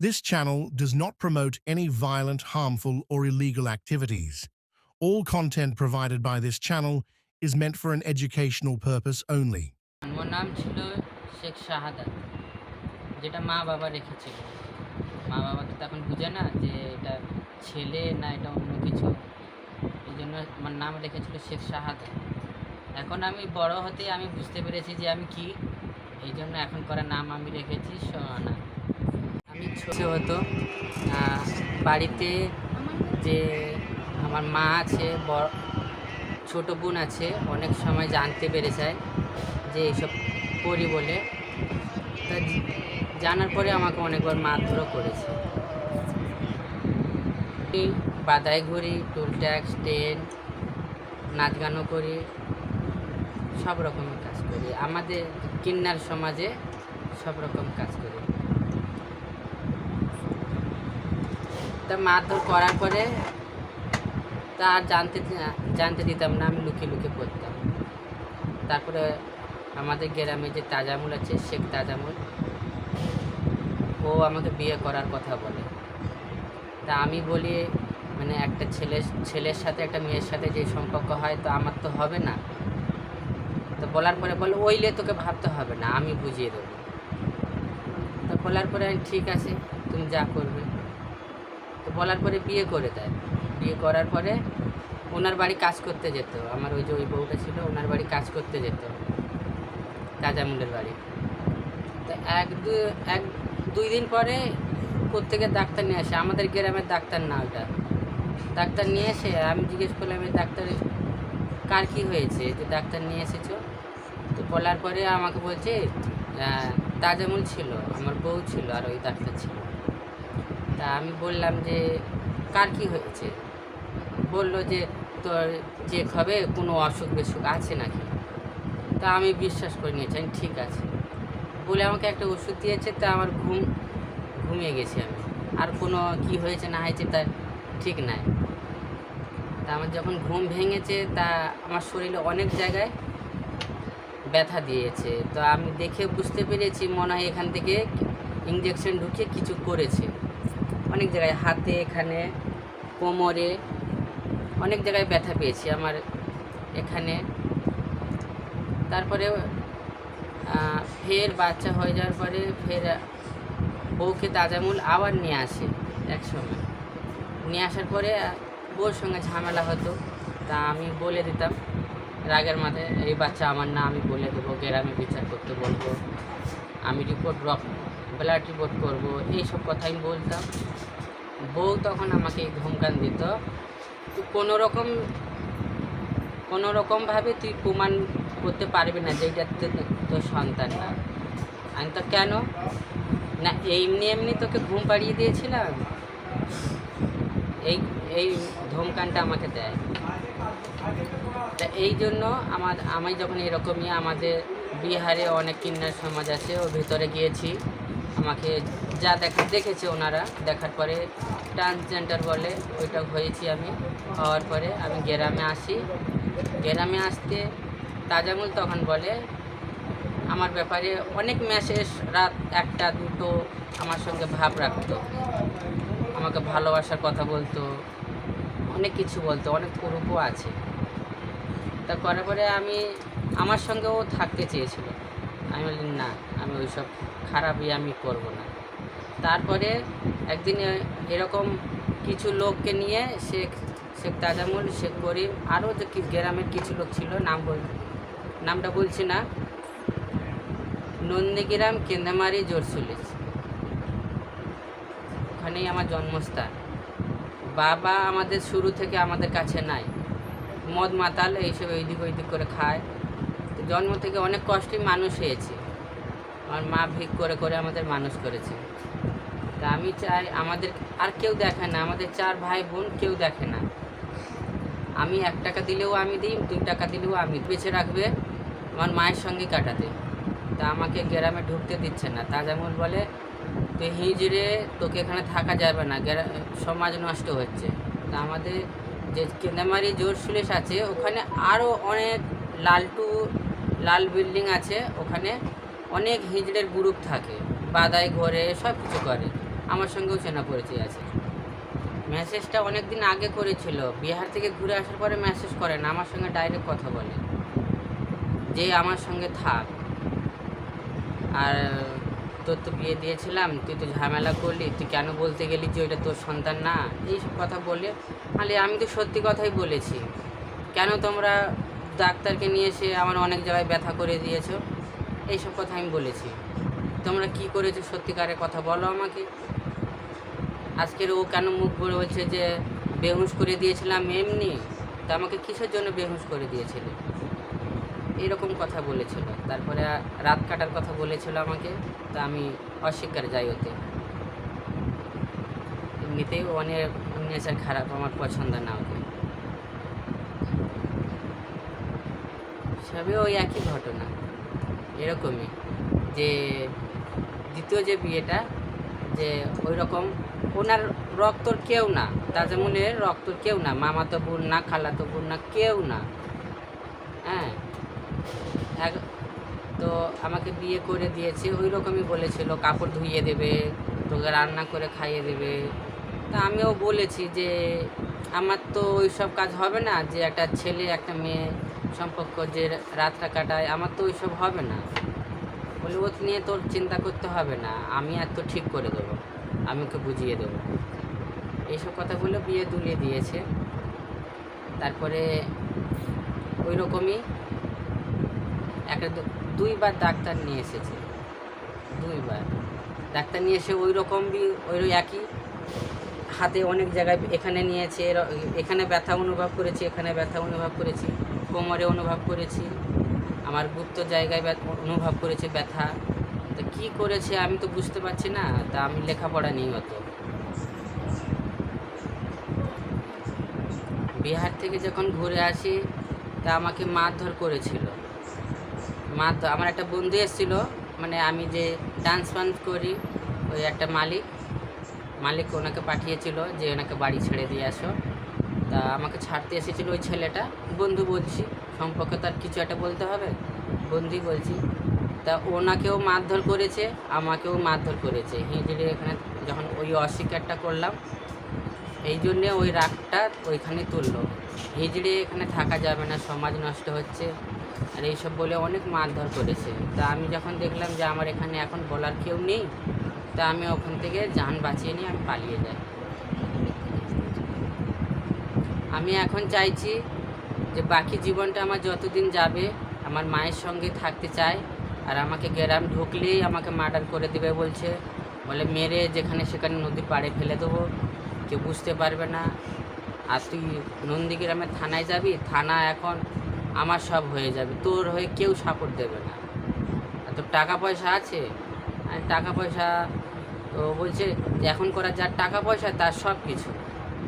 This channel does not promote any violent, harmful, or illegal activities. All content provided by this channel is meant for an educational purpose only. আমার নাম ছিল শেখ শাহাদাত যেটা মা বাবা রেখেছিল মা বাবা তো তখন বুঝে না যে এটা ছেলে না এটা অন্য কিছু এই জন্য আমার নাম রেখেছিল শেখ শাহাদাত এখন আমি বড় হতে আমি বুঝতে পেরেছি যে আমি কি এই জন্য এখন করা নাম আমি রেখেছি সোহানা ছোট হতো বাড়িতে যে আমার মা আছে, বড়, ছোট বোন আছে, অনেক সময় জানতে পেরে যায় যে এইসব করি বলে। তা জানার পরে আমাকে অনেকবার মারধরও করেছে। বাদাই ঘুরি টুল ট্যাক্স ট্রেন নাচ গানও করি, সব রকমের কাজ করি। আমাদের কিন্নার সমাজে সব রকম কাজ করি। তা মারধর করার পরে তা আর জানতে জানতে দিতাম না, আমি লুকিয়ে লুকিয়ে পড়তাম। তারপরে আমাদের গ্রামে যে তাজামুল আছে, শেখ তাজামুল, ও আমাকে বিয়ে করার কথা বলে। তা আমি বলি মানে একটা ছেলে, ছেলের সাথে, একটা মেয়ের সাথে যে সম্পর্ক হয়, তো আমার তো হবে না। তো বলার পরে বলে, ওইলে তোকে ভাবতে হবে না, আমি বুঝিয়ে দেবো। তো বলার পরে ঠিক আছে, তুমি যা করবে। তো বলার পরে বিয়ে করে দেয়। বিয়ে করার পরে ওনার বাড়ি কাজ করতে যেত। আমার ওই যে ওই বউটা ছিল, ওনার বাড়ি কাজ করতে যেত। তাজামুলের বাড়ি। তো এক দু, এক দুই দিন পরে কোত্থেকে ডাক্তার নিয়ে আসে। আমাদের গ্রামের ডাক্তার না ওটা ডাক্তার নিয়ে এসে আমি জিজ্ঞেস করলাম, এই ডাক্তার কার কী হয়েছে? যে ডাক্তার নিয়ে এসেছ? তো বলার পরে আমাকে বলছে তাজামুল ছিল, আমার বউ ছিল, আর ওই ডাক্তার ছিল। তা আমি বললাম যে, কার কী হয়েছে? বলল যে, তোর চেক হবে কোনো অসুখ বিসুখ আছে নাকি? তা আমি বিশ্বাস করে নিয়েছি আমি ঠিক আছে। বলে আমাকে একটা ওষুধ দিয়েছে, তা আমার ঘুম, ঘুমিয়ে গেছি আমি। আর কোনো কি হয়েছে, না হয়েছে তার ঠিক নাই। তা আমার যখন ঘুম ভেঙেছে, তা আমার শরীরে অনেক জায়গায় ব্যথা দিয়েছে। তো আমি দেখে বুঝতে পেরেছি, মনে হয় এখান থেকে ইঞ্জেকশন ঢুকিয়ে কিছু করেছে। অনেক জায়গায় হাতে, এখানে, কোমরে অনেক জায়গায় ব্যথা পেয়েছি আমার এখানে। তারপরে ফের বাচ্চা হয়ে যাওয়ার পরে ফের বউকে তাজামুল আবার নিয়ে আসে এক সময় নিয়ে আসার পরে বউর সঙ্গে ঝামেলা হতো, তা আমি বলে দিতাম, রাগের মাথায়, এই বাচ্চা আমার না, আমি বলে দেবো, গ্রামে বিচার করতে বলব, আমি রিপোর্ট রক ব্লাড রিপোর্ট করব, এইসব কথা আমি বলতাম। বউ তখন আমাকে ধমকান দিত। কোনো রকম কোনো রকমভাবে তুই প্রমাণ করতে পারবি না যে এটা তো- তোর সন্তান না। আমি তো কেন? না, এমনি এমনি তোকে ঘুম পাড়িয়ে দিয়েছিলাম। এই এই ধমকানটা আমাকে দেয়। তা এই জন্য আমার, আমি যখন এরকমই আমাদের বিহারে অনেক কিন্নার সমাজ আছে, ওর ভিতরে গিয়েছি। আমাকে যা দেখা, দেখেছে ওনারা, দেখার পরে ট্রান্সজেন্ডার বলে ওইটা হয়েছি আমি। হওয়ার পরে আমি গ্রামে আসি। গ্রামে আসতে তাজামুল তখন বলে, আমার ব্যাপারে অনেক মেসেজ রাত একটা, দুটো আমার সঙ্গে ভাব রাখতো। আমাকে ভালোবাসার কথা বলতো, অনেক কিছু বলতো, অনেক পুরুপও আছে। তা করার পরে আমি, আমার সঙ্গেও থাকতে চেয়েছিল। আমি বললাম, না। আমি ওইসব খারাপই আমি করব না। তারপরে একদিন এরকম কিছু লোককে নিয়ে শেখ শেখ তাজামুল, শেখ করিম, আরও যে গ্রামের কিছু লোক ছিল, নাম বল, নামটা বলছি না। নন্দীগ্রাম, কেন্দামারি জোরসুলিস ওখানেই আমার জন্মস্থান। বাবা আমাদের শুরু থেকে আমাদের কাছে নাই। মদ মাতাল এইসব এইদিক ওইদিক করে খায়। জন্ম থেকে অনেক কষ্টে মানুষ হয়েছে। আমার মা ভিক করে করে আমাদের মানুষ করেছে। তা আমি চাই আমাদের আর কেউ দেখে না, আমাদের চার ভাই বোন কেউ দেখে না। আমি এক টাকা দিলেও আমি দিই, দুই টাকা দিলেও আমি বেছে রাখবে আমার মায়ের সঙ্গে কাটাতে। তা আমাকে গ্রামে ঢুকতে দিচ্ছে না। তাজামুল বলে, তুই হিজড়ে, তোকে এখানে থাকা যাবে না। সমাজ নষ্ট হচ্ছে। তা আমাদের যে কেন্দামারি জোর সুলেশ আছে, ওখানে আরও অনেক লালটু, লাল বিল্ডিং আছে, ওখানে অনেক হিজড়ের গ্রুপ থাকে বাদাই ঘরে সব কিছু করে। আমার সঙ্গেও চেনা পরিচয় আছে। মেসেজটা অনেক দিন আগে করেছিল, বিহার থেকে ঘুরে আসার পরে মেসেজ করে না, আমার সঙ্গে ডাইরেক্ট কথা বলে। যে আমার সঙ্গে থাক। আর তোর তো বিয়ে দিয়েছিলাম, তুই তো ঝামেলা করলি, তুই কেন বলতে গেলি যে ওইটা তোর সন্তান না? এইসব কথা বলে আলে আমি তো সত্যি কথাই বলেছি। কেন তোমরা ডাক্তারকে নিয়ে এসে আমার অনেক জায়গায় ব্যথা করে দিয়েছ? এইসব কথা আমি বলেছি। তোমরা কি করেছ সত্যিকারের কথা বলো আমাকে। আজকের ও কেন মুখ করে বলছে যে বেহুশ করে দিয়েছিলাম এমনি? তা আমাকে কিসের জন্য বেহুশ করে দিয়েছিলে? এরকম কথা বলেছিল। তারপরে রাত কাটার কথা বলেছিল আমাকে। তা আমি অস্বীকার যাই ওতে। এমনিতেই অনেক নেচার খারাপ, আমার পছন্দ না ওকে। সবই ওই একই ঘটনা। এরকমই যে দ্বিতীয় যে বিয়েটা, যে ওই রকম ওনার রক্তর কেউ না তাজামুনের রক্তর কেউ না মামা তো বোন না খালা তো বোন না, কেউ না। হ্যাঁ? এক, তো আমাকে বিয়ে করে দিয়েছে ওই রকমই বলেছিল, কাপড় ধুইয়ে দেবে, তোকে রান্না করে খাইয়ে দেবে। তা আমিও বলেছি যে, আমার তো ওই সব কাজ হবে না যে একটা ছেলে, একটা মেয়ে সম্পর্ক যে রাতটা কাটায়, আমার তো ওইসব হবে না। বলে ও নিয়ে তোর চিন্তা করতে হবে না, আমি আর তো ঠিক করে দেবো, আমি ওকে বুঝিয়ে দেবো। এইসব কথাগুলো বিয়ে দুলিয়ে দিয়েছে। তারপরে ওই রকমই একটা দুইবার ডাক্তার নিয়ে এসেছে। দুইবার। ডাক্তার নিয়ে এসে ওই রকম ওই একই হাতে অনেক জায়গায় এখানে নিয়েছে এখানে ব্যথা অনুভব করেছি, এখানে ব্যথা অনুভব করেছি। কোমরে অনুভব করেছি। আমার গুপ্ত জায়গায় অনুভব করেছে ব্যথা। তা কী করেছে আমি তো বুঝতে পারছি না, তা আমি লেখাপড়া নেই অত। বিহার থেকে যখন ঘুরে আসি, তা আমাকে মারধর করেছিল। মারধর আমার একটা বন্ধু এসেছিল মানে আমি যে ডান্স ফান্স করি, ওই একটা মালিক মালিক ওনাকে পাঠিয়েছিল যে ওনাকে বাড়ি ছেড়ে দিয়ে আসো। তা আমাকে ছাড়তে এসেছিল ওই ছেলেটা। বন্ধু বলছি, সম্পর্কে তার কিছু একটা বলতে হবে? বন্ধুই বলছি। তা ওনাকেও মারধর করেছে, আমাকেও মারধর করেছে। হিঁচড়ে এখানে যখন ওই অস্বীকারটা করলাম, এই জন্যে ওই রাগটা ওইখানে তুললো। হিজড়ে এখানে থাকা যাবে না, সমাজ নষ্ট হচ্ছে। আর এইসব বলে অনেক মারধর করেছে। তা আমি যখন দেখলাম যে আমার এখানে এখন বলার কেউ নেই, তা আমি ওখান থেকে যান বাঁচিয়ে নিয়ে আমি পালিয়ে যাই। আমি এখন চাইছি যে বাকি জীবনটা আমার যতদিন যাবে, আমার মায়ের সঙ্গে থাকতে চাই আর আমাকে গ্রাম ঢুকলেই আমাকে মার্ডার করে দেবে বলছে। বলে, মেরে যেখানে সেখানে নদীর পাড়ে ফেলে দেবো। কেউ বুঝতে পারবে না। আর তুই নন্দীগ্রামের থানায় যাবি, থানা এখন আমার সব হয়ে যাবে। তোর হয়ে কেউ সাপোর্ট দেবে না। আর তোর টাকা পয়সা আছে? আর, টাকা পয়সা তো বলছে, এখন করা যার টাকা পয়সা, তার সব কিছু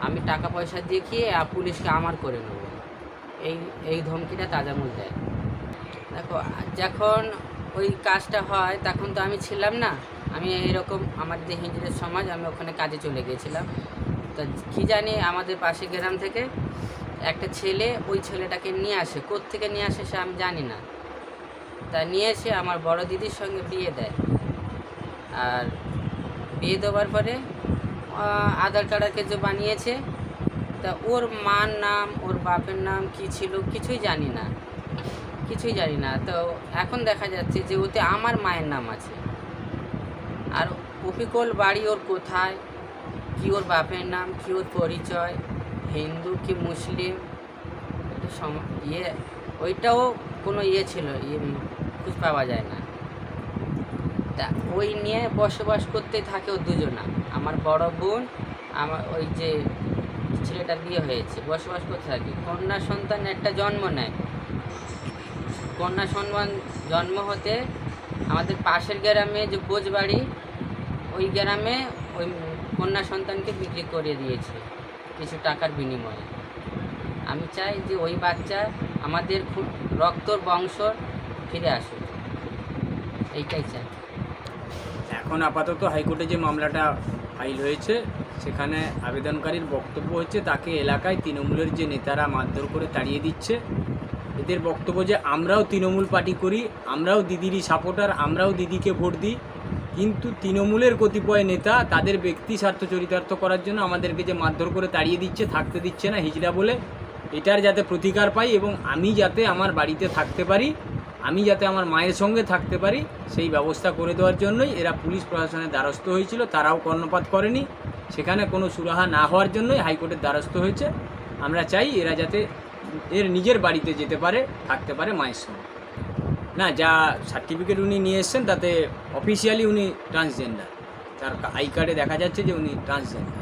আমি টাকা পয়সা দেখিয়ে আর পুলিশকে আমার করে নেব। এই এই ধমকিটা তাজামুল দেয়। দেখো, যখন ওই কাজটা হয়, তখন তো আমি ছিলাম না। আমি এইরকম আমার যে হিঞ্জড়ের সমাজ, আমি ওখানে কাজে চলে গিয়েছিলাম। তা কী জানি আমাদের পাশে গ্রাম থেকে একটা ছেলে ওই ছেলেটাকে নিয়ে আসে। থেকে নিয়ে আসে সে আমি জানি না। তা নিয়ে এসে আমার বড় দিদির সঙ্গে বিয়ে দেয়। আর বিয়ে দেওয়ার পরে আধার কার্ডকে যে বানিয়েছে, তা ওর মার নাম, ওর বাপের নাম কি ছিল কিছুই জানি না। কিছুই জানি না। তো এখন দেখা যাচ্ছে যে ওতে আমার মায়ের নাম আছে। আর অপিকল বাড়ি ওর কোথায়? কি ওর বাপের নাম? কি ওর পরিচয়? হিন্দু কি মুসলিম? ইয়ে ওইটাও কোনো ইয়ে ছিল ইয়ে খুঁজ পাওয়া যায় না। তা, ওই নিয়ে বসবাস করতে থাকে ও দুজনা। আমার বড় বোন, আমার ওই যে ছেলেটা বিয়ে হয়েছে, বসবাস করতে থাকে। কন্যা সন্তান একটা জন্ম নেয়। কন্যা সন্তান জন্ম হতে আমাদের পাশের গ্রামে যে বোঝবাড়ি ওই গ্রামে ওই কন্যা সন্তানকে বিক্রি করে দিয়েছে কিছু টাকার বিনিময়ে। আমি চাই যে ওই বাচ্চা আমাদের খুব রক্তর বংশ ফিরে আসুক। এইটাই চাই। এখন আপাতত হাইকোর্টে যে মামলাটা ফাইল হয়েছে, সেখানে আবেদনকারীর বক্তব্য হচ্ছে তাকে এলাকায় তৃণমূলের যে নেতারা মারধর করে তাড়িয়ে দিচ্ছে। এদের বক্তব্য যে, আমরাও তৃণমূল পার্টি করি, আমরাও দিদিরই সাপোর্টার, আমরাও দিদিকে ভোট দিই। কিন্তু তৃণমূলের কতিপয় নেতা তাদের ব্যক্তি স্বার্থ চরিতার্থ করার জন্য আমাদেরকে যে মারধর করে তাড়িয়ে দিচ্ছে, থাকতে দিচ্ছে না, হিজড়া বলে এটার যাতে প্রতিকার পাই এবং আমি যাতে আমার বাড়িতে থাকতে পারি। আমি যাতে আমার মায়ের সঙ্গে থাকতে পারি, সেই ব্যবস্থা করে দেওয়ার জন্যই এরা পুলিশ প্রশাসনের দ্বারস্থ হয়েছিল, তারাও কর্ণপাত করেনি। সেখানে কোনো সুরাহা না হওয়ার জন্যই হাইকোর্টের দ্বারস্থ হয়েছে। আমরা চাই এরা যাতে এর নিজের বাড়িতে যেতে পারে, থাকতে পারে মায়ের সঙ্গে। না, যা সার্টিফিকেট উনি নিয়ে এসছেন, তাতে অফিসিয়ালি উনি ট্রান্সজেন্ডার তার আই কার্ডে দেখা যাচ্ছে যে উনি ট্রান্সজেন্ডার